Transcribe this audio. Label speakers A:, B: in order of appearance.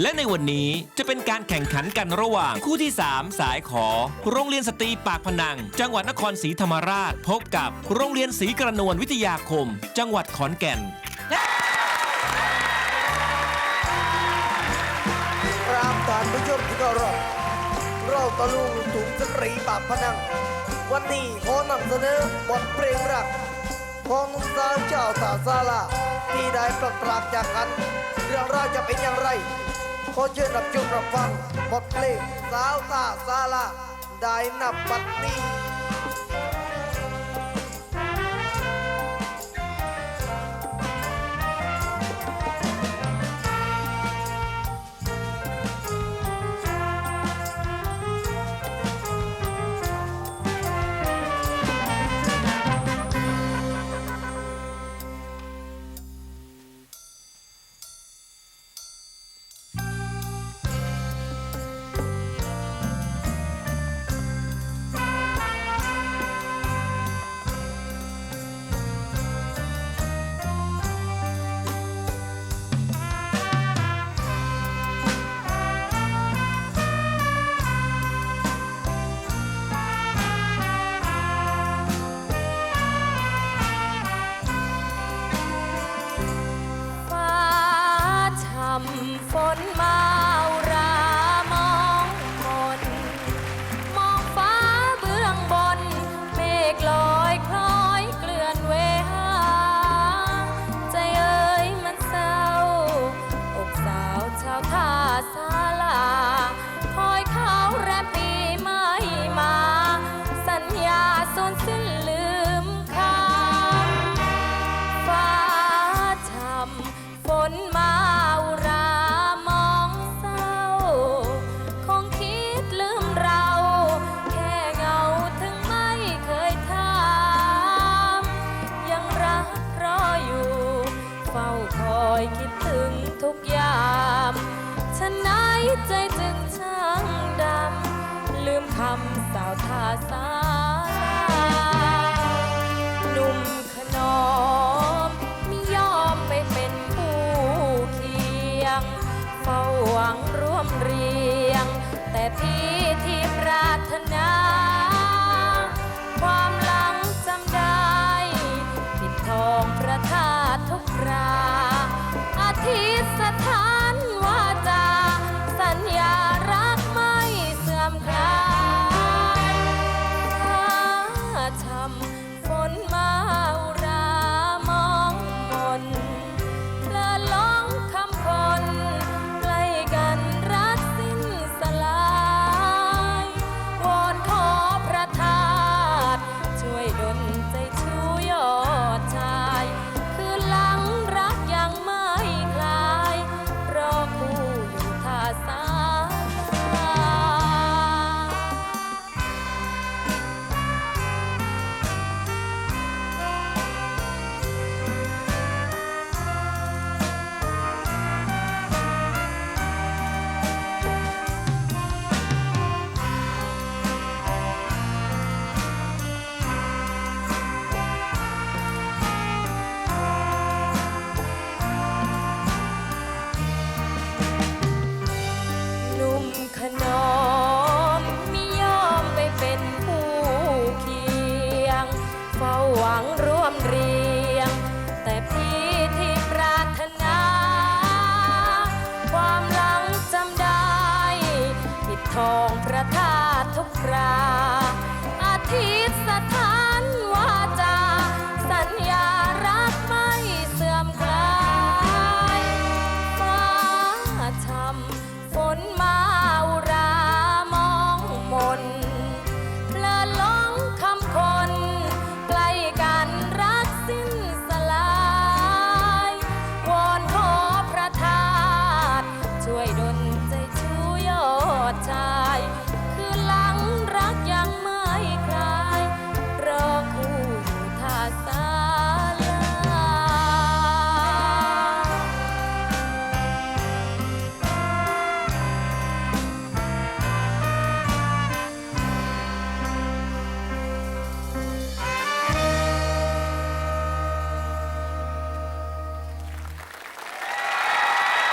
A: และในวันนี้จะเป็นการแข่งขันกันระหว่างคู่ที่ 3 สายขอ โรงเรียนสตรีปากพนัง จังหวัดนครศรีธรรมราช พบกับโรงเรียนศรีกระนวลวิทยาคม จังหวัดขอนแก่น
B: ครับท่านผู้ชมที่เคารพเราตะลุงถุงสตรีปากพนัง วันนี้ขอนำเสนอบทเพลงรักของหนุ่มสาวเจ้าตาซาลาที่ได้ปลักปรากจากกัน เรื่องราวจะเป็นอย่างไร ขอเชิญรับชมรับฟังบทเพลงสาวตาซาลาได้นับปัตนี้
C: คอยคิดถึงทุกยามฉะไหนใจจึงช่างดำ ลืมคำสาวท่าสาหนุ่มขนอมไม่ยอมไปเป็นผู้เคียง เฝ้าหวังร่วมเรียง แต่พี่ที่ปรารถนา ระธาตุทุกราอาทิตย์สถา